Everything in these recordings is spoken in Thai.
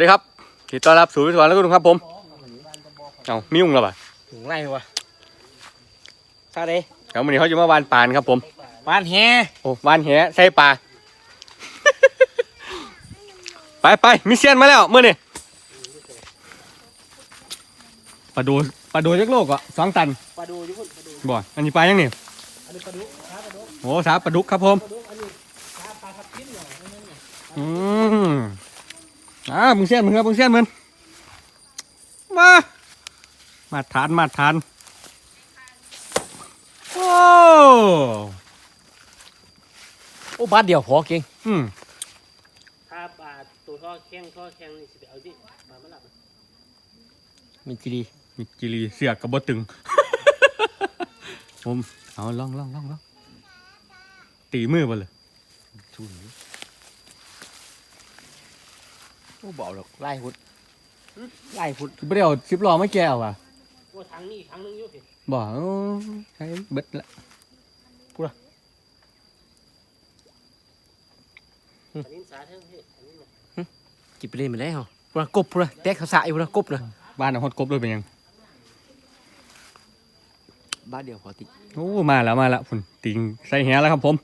วัสดีครับยินดีต้อนรับสู่วิศวะแล้วก็ทุกครับผมเอามียุ่งแล้วป่ะถึงไรวะซาเด้เดี๋ยววันนี้เขาจะมาวานปานครับผม บ้านแฮโอ้วานแหใส่ปลา ไปไปมิเซียนมาแล้วเมื่อนี่ปลาดูปลาดูยักษ์โลกอะสองตันปลาดูอยู่พุ่นปลาดูบ่อันนี้ปลายังนี่อันนี้ปลาดูปลาปลาดูโอ้สาปลาดุกครับผม ปลาดูอันนี้ปลาปลาทับทิมเหรออืม อ่ามึงเซียนมึงครับมึงเซียนมึงมา มาทานมาทานโอ้โอ้บ้านเดียวพอเก่งอืมถ้าปลาตัวท่อแข้งท่อแข้งนี่สิไปเอาที่มาไม่หลับมีจีดีมีกิรีเสือกกับบตึง ผมเอาลองลองลองลองตีมือบ่เลยชุน โอ้เบาหรอกไล่พุดไล่พุดคือไม่ได้เอาสิบล้อไม่แก้วอะโอ้ทางนี้ทางนึงอยู่สิบ่โอ้ใช้เบิดละอันนี้สาเท่าเฮ้อันนี้มาจิบไปเล่นมาแล้วปลากบปลาแตกเขาสายปลากบนะบ้านเอาฮอดกบด้วยเป็นยัง บ้านเดียวพอติโอ้มาแล้วมาแล้วฝุ่นติงใส่แหแล้วครับผม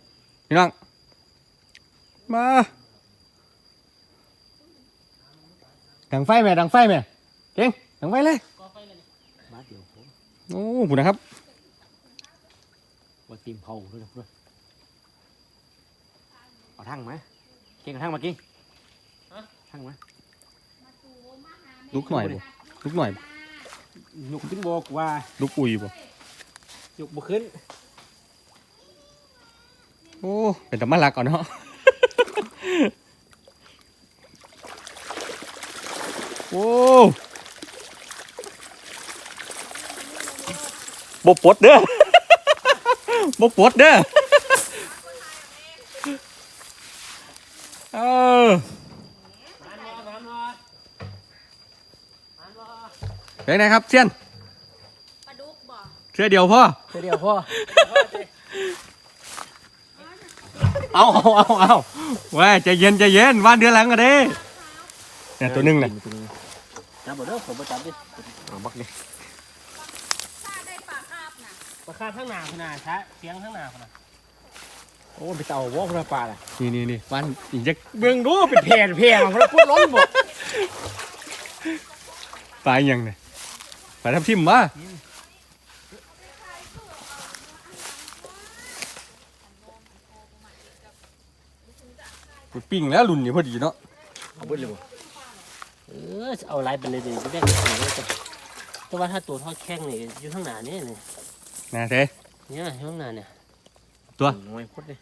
พี่น้อง มา ดังไฟไหมดังไฟไหมเก่งดังไฟเลยบ้านเดียวผมโอ้ผุนนะครับว่าตีมเผาด้วยนะเพื่อนเอาทั้งไหมเก่งเอาทั้งมาเก่งทั้งไหมลุกหน่อยบ่ลุกหน่อยบ่หนุกขึ้นบอกว่าลุกอุยบ่หนุกบ่ขึ้นโอ้เป็นตะมาลักก่อนเนาะ โอ้บปลดเด้อบปลดเด้อเออเป็นไงครับเซียนปลาดุกบ่เชื่อเดียวพ่อเดียวพ่อเอาเอาเอาเอาเว้ยใจเย็นใจเย็นวันเดือนหลังก็ได้ เนี่ยตัวหนึงน่ะจับบ่เด้อผมบ่จับดิเอาบักดิถ้าได้ปลาคาบน่ะปลาคาทั้งหน้าขนาดช้าเสียงทั้งหน้าขนาดโอ้ไปเต่าบ่พระปลาล่ะนี่นี่นี่วันอีกจะเบิ่งดูเป็นแผ่นแผ่นพระพุทธล้นบ่ปลาอีหยังเนี่ยปลาทับทิมมาปิ้งแล้วรุ่นนี้พอดีเนาะเอาเบิดเลยบ่ เออเอาลายไปเลยดิจะได้แต่ว่าถ้าตัวทอดแข้งนี่อยู่ข้างหน้านี่นี่นะเท่เนี่ยอยู่ข้างหน้าเนี่ยตัวน้อยพุดเลย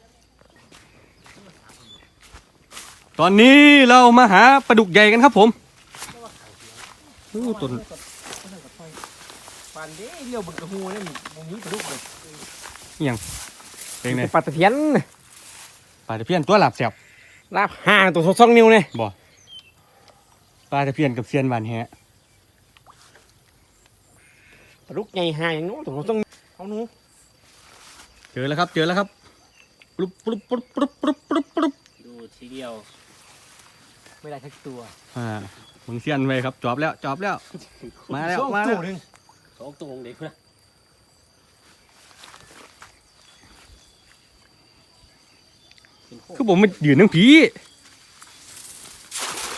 ตอนนี้เรามาหาปลาดุกใหญ่กันครับผมโอ้ตัวปานเด้เลี้ยวบึกกระหูนี่มันมีกระดูกเลยเป็นไงปลาตะเพียนปลาตะเพียนตัวหลับเสียบลาบห่างตัวสองนิ้วเลยบ่ป ลาตะเพียนกับเซียนหวานแฮะปลาดุกใหญ่ห่างอย่างนู้นตัวสองเอาหนูเจอแล้วครับ เจอแล้วครับปุ๊บปุ๊บปุ๊บปุ๊บปุ๊บปุ๊บปุ๊บดูทีเดียว ไม่ได้ทักตัวอ่ามึงเซียนไว้ครับจอบแล้วจอบแล้ว มาแล้วมาแล้วหนึ่งสองตัวของเด็กนะคือผมมันยืนทั้งผี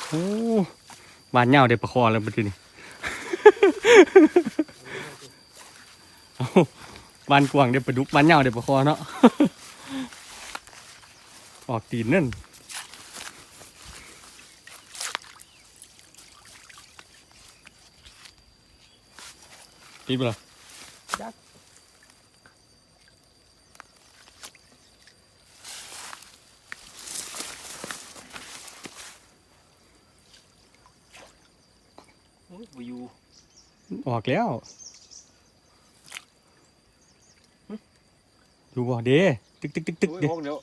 โอ้ บานเน่าเด้ประคอแล้วบัดนี้บานกวางเด้ประดุกบานเน่าเด้ประคอเนาะออกตีนนั่นตีบเหรอ โอ้ยวิว ออกแล้ว ดูบ่เด้ตึกตึกตึกตึกเด้เดี๋ยว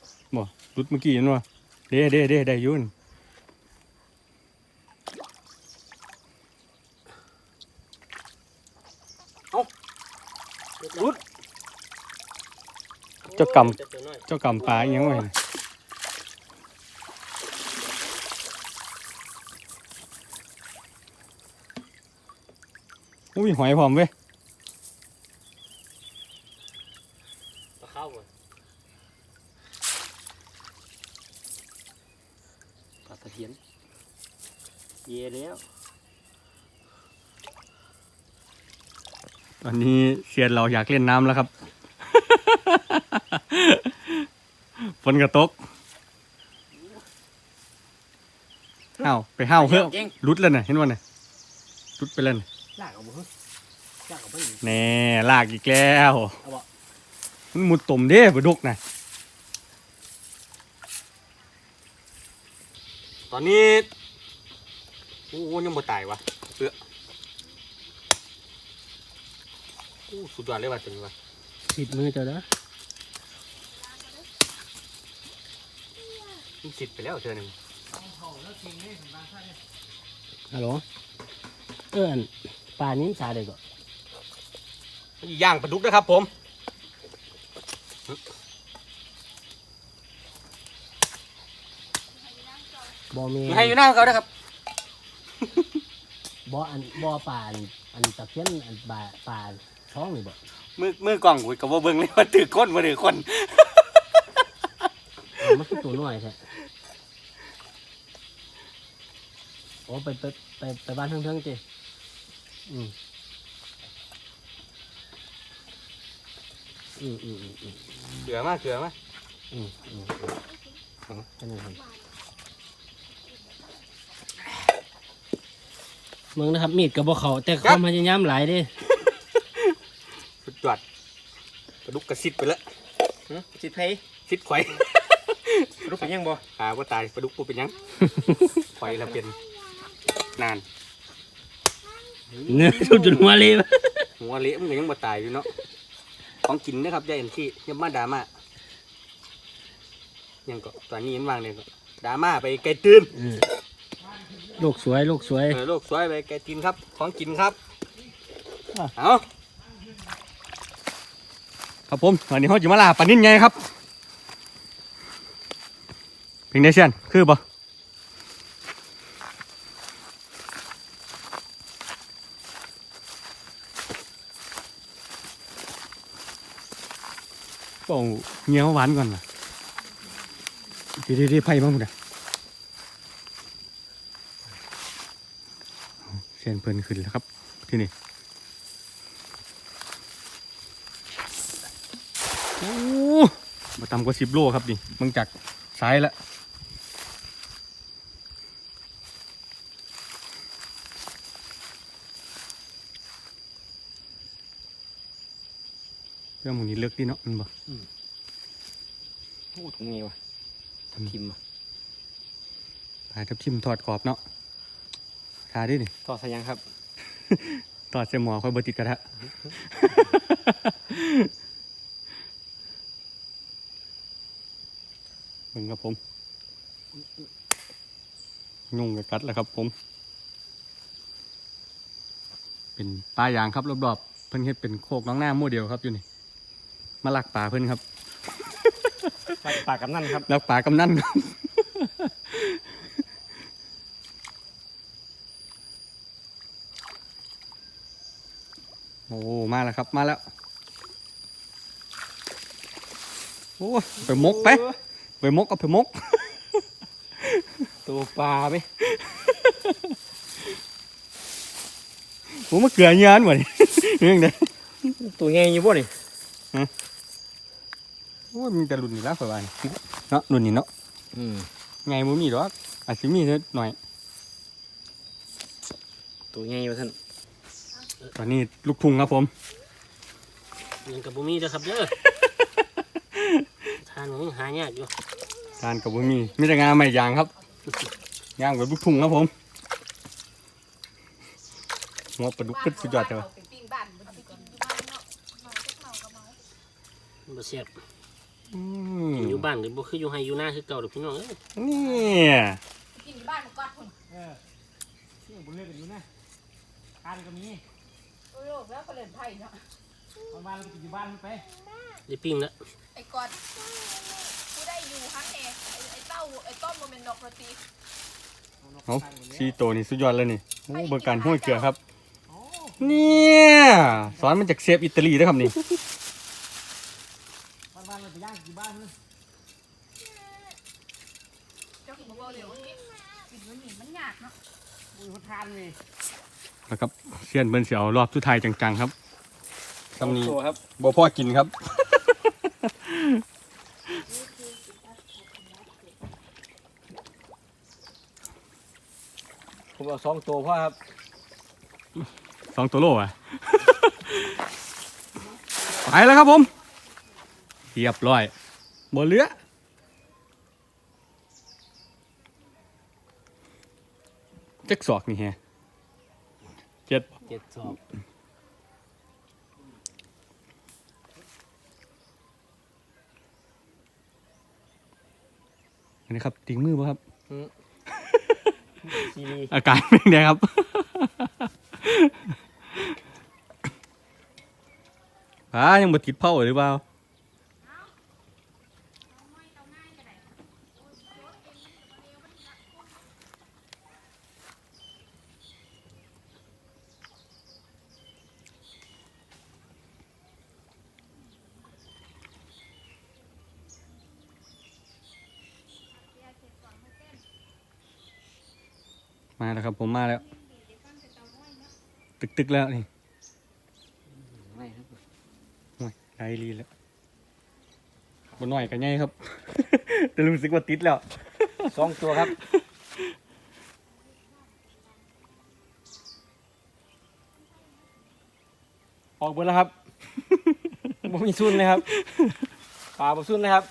รุดเมื่อกี้นั่นวะเด้เด้เด้ได้อยุ่นเจ้ากำเจ้ากำปลาอหยังไง อุ้ยหอยพร้อมเว้ยปลาเข้าก่อนปลาตะเพียนเย่แล้วตอนนี้เซียนเราอยากเล่นน้ำแล้วครับ ฝนกระตกห้าวไปห้าวเฮ้ยรุดแล้วน่ะเห็นว่าน่ะรุดไปแล้วน่ะ ลากเอาบ่เฮ้ยลากเอาไปอีกแน่ลากอีกแล้วเอาบ่มันมุดตุ่มเด้บดุกน่ะตอนนี้โอ้ยังบ่ตายวะเสือโอ้สุดยอดเลยว่ะตัวนี้ว่ะติดมือเจ้านะมันสิดไปแล้วเธอหนึ่งฮัลโหลเอออันป ลานี้สาเลยก็มันสิย่างปลาดุกนะครับผมบ่แมีมีให้อยู่หน้าเขานะครับบ่อันบ่ปลาอันอันตะเพียนอันปลาปลาท้องนี่บ่มือมือกล่องกูกับว่าเบิ่งเลยว่าถือคนมาถือคนเอามันคือตัวน้อยแท้โอ้ไปไปไปไปบ้านเทิงๆจิ อืมอืมอืมอืมอืมเสือมากเสือมากอืมอืมอืมแค่นั้นครับเมืองนะครับ มีดกับบ่เขาแต่ความพยายามหลายเด้สุดยอดปลาดุกกระซิดไปแล้วสิเพยซิดข่อยรู้เป็นยังบ่หาว่าตายปลาดุกปูเป็นหยังข่อยละเป็นนาน เนื้อทุบจนหัวเลยหัวเละมันก็ยังบ่ตายอยู่เนาะของกินนะครับยายเอ็นที่ยังมาดราม่ายังก็ตอนนี้ยังวางเลยก็ดราม่าไปไกลตื่นโลกสวยโลกสวยเออโลกสวยไปไกลตื่นครับ ของกินครับอะเอาครับผมวันนี้เขาจะมาลาปลานิ่นไงครับเพียงได้เช่นคือบ่ โอ้เงี้ยวหวานก่อนนะดีดีดีไผ่บ้างหมดอะเส้นเพลินขึ้นแล้วครับที่นี่โอ้มาต่ำกว่าสิบโลครับนี่มึงจากซ้ายละ เรื่องมึงนี้เลือกดีเนาะมันบอกโอ้ถุงนี้วะทิมอะหายทับทิมถอดกรอบเนาะทาดินี่ต่อสยังครับ ถอดเสหมอค่อยบติดกระทะมึงครับผมยุ่งกับกัดแล้วครับผม เป็นปลายางครับรอบๆเพิ่นเฮ็ดเป็นโคกน้องหน้าโมเดลครับอยู่นี่ มาลักป่าเพิ่นครับปากกับนั่นครับลักป่ากำนันครับโอ้มาแล้วครับมาแล้วโอ้ไปมกไปไปมกเอาไปมก ตัวปลาไหมโอ้มาเกลือเงี้ยอันหมดเรื่องเด้ตัวใหญ่อยู่บ่นี่ โอ้ยมีแต่รุ่นนี้แล้วฝ่ายเนาะรุ่นนี้เนาะอืมไงบ่มีดอกอาจสิมีนิดหน่อย ตัวใหญ่อยู่ท่านตอนนี้ลูกทุ่งครับผม ยังกับบุมีเด้อครับเด้อ ทานของหายากอยู่การกับบ่มีมีแต่งานใหม่ยางครับย่างแบบลูกทุ่งครับผมหัวปลาดุกขึ้นสุดยอดเลยว่ะไปปิ้งบ้านบ่ไปกินอยู่บ้านเนาะเมาจักเมาก็เมาบ่เสียบ อืกินอยู่มบ้านก็บ่คืออยู่ไห้อยู่หน้าคือเก่าดอกพี่น้องเอ้ยนี่ไปกินอยู่บ้านมันก็พุ่นนี่บุญเลือกกันอยู่นะทานก็มีโอ้โลกแล้วก็เล่นไพ่เนาะวันวันเราไปอยู่บ้านไปได้ปิ้งแล้วไอ้กอดกูได้อยู่ฮันแน่ไอ้ไอ้เต้าไอ้ต้นบ่แม่นดอกโรตีเอาซีโตวนี่สุดยอดเลยนี่โอ้เบอร์การห้วยเกลือครับ เนี่ยสอนมันจากเซฟอิตาลีนะครับนี่ บ้านบ้านเราไปย่างกี่บ้านนึง เจ้าของบ่เร็วนี่ปิดมันหนีมันยากเนาะอุ้ยเขาทานเลยแล้วครับเซียนเบิ้นเสียวรอบสุดท้ายจังๆครับคำนี้ตัวครับบ่พ่อกินครับผมเอาสองตัวพ่อครับสองตัวโลอะ ไปแล้วครับผมเรียบร้อย บ่เหลือจักศอกนี่แฮะเจ็ดเจ็ดสองอันนี้ครับติงมือป่ะครับซีรีอาการเป็นไงครับอ่ายังบ่ติดเผาหรือเปล่า มาแล้วครับผมมาแล้ว ตึกตึกๆแล้วนี่ไม่ครับโอ้ยไกลลีแล้วบนหน่อยกันไงครับ แต่รู้สึกว่าติดแล้วสองตัวครับออกเบนแล้วครับบ่มีซุนเลยครับปลาบ่ซุนเลยครับ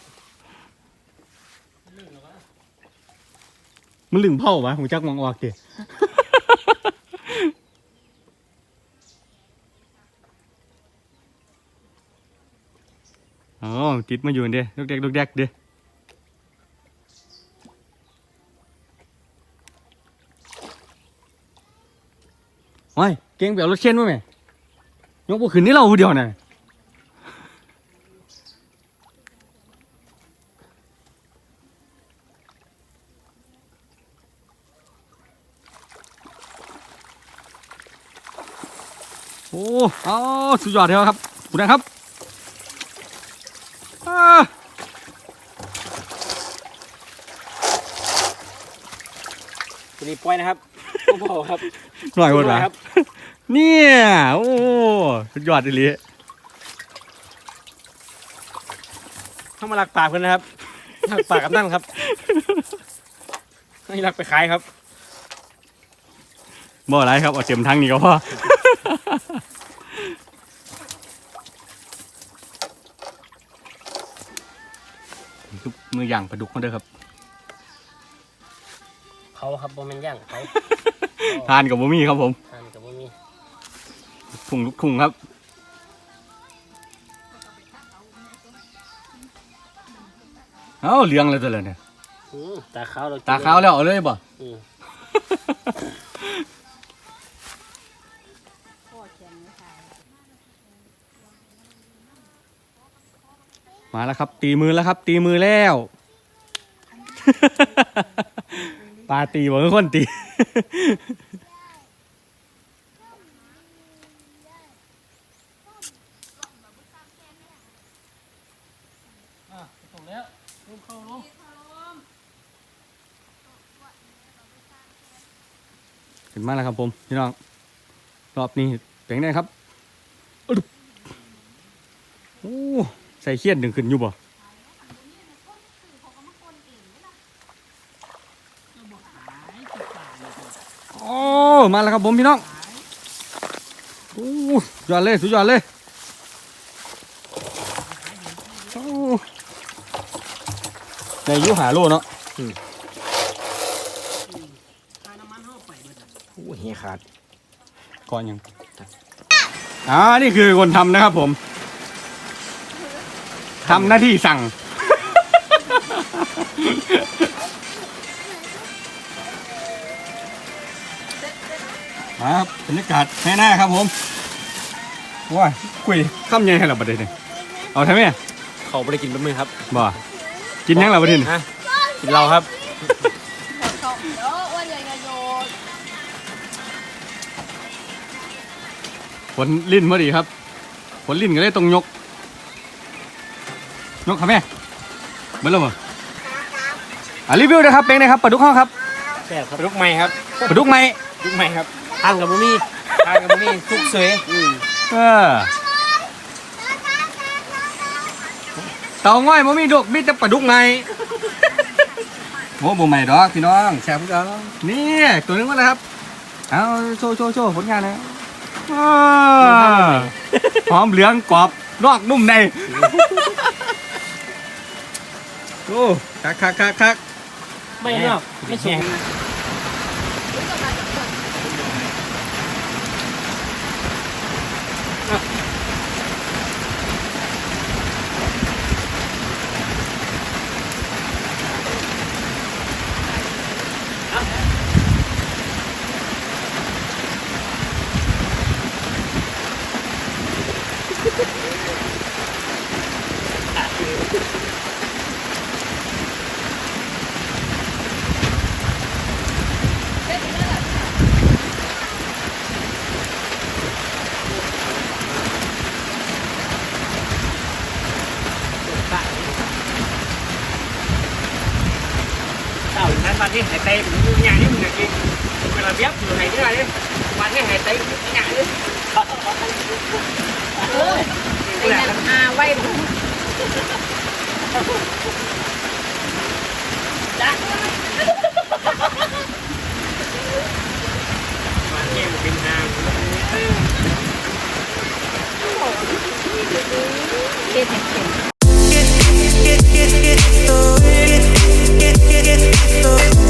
มันลึงเผาวะผมจักมองออกเดอ๋อติดมาอยู่เด้ลูกเด็กลูกเด็กเด้โอ้ยเก่งไปเอารถเข็นมาไหมยกบุขึ้นนี่เราผู้เดียวน่ะโอ้เอา สุดยอดเลยครับคุณนะครับอ่าตัวนี้ปล่อยนะครับผมบอกครับหน่อยหมดหน่ละอยครับเนี่ยโอ้สุดยอดเลยเข้ามาลักปลาเพื่อนนะครับลักปลากับนั่นครับให้ลักไปขายครับบ่อะไรครับเอาเต็มทั้งนี้ก็พอ ทุกมือย่างปลาดุกมาเด้อครับเขาครับโมเมนย่างเขาทานกับบ่มีครับผมทานกับบ่มีลูกทุ่งลูกทุ่งครับเอ้าเลี้ยงเลยตัวเลยเนี่ยอืมตาขาวเราตาขาวแล้วเอาเลยบ่ อืม พ่อแข็งไม่ทาย มาแล้วครับ ตีมือแล้วครับ ตีมือแล้ว ปลาตีบ่คือคนตีถูกแล้วลูกเข้าลงขึ้นมาแล้วครับผมพี่น้อง รอบนี้เป็นไงครับโอ้ ใส่เขียดหนึ่งขึ้นอยู่บ่โอ้มาแล้วครับผมพี่น้องโอ้สุดยอดเลยสุดยอดเลยโอ้ในอยุหาโลเนาะโอ้เฮียขาดก่อนยังอ่านี่คือคนทำนะครับผม ทำหน้าที่สั่งมาครับบรรยากาศแม่หน้าครับผมว้ายคุยข้ามยังให้เราประเด็นยเอาทำไมเขาไม่ได้กินเป็นมือครับบ่กินยังเราประเด็นยฮะกินเราครับหมดเขาเดี๋ยวอ้วนใหญ่กระโดดผลลิ้นพอดีครับผลลิ้นก็เลยต้องยก ยกครับแม่เบิ้ลแล้วมั้งอะรีวิวนะครับเป็นไงครับปลาดุกห้องครับแซ่บครับลูกใหม่ครับปลาดุกไหมลูกใหม่ครับทางกับบ่มีทานกับนี่ทุกสวยเออเต่าง่อยมันมีดอกมีแต่ปลาดุกไหมโอ้บ่ใหม่ดอกพี่น้องแซ่บกันนี่ตัวนึงมาแล้วครับเอาโชว์โชว์โชว์ผลงานนะอ้าวหอมเหลืองกรอบนอกนุ่มใน โอ้คักคักคักคัก ไม่นอกไม่สุกเ cái hải tây cũng nhà như mình kia. Mình là bếp người này cái này đấy. Bán cái hải tây cũng nhà đấy à quay cũng đã. Bán nghe một bình hàng Get it, get it. get, get, get, get, get, get, get, get, get,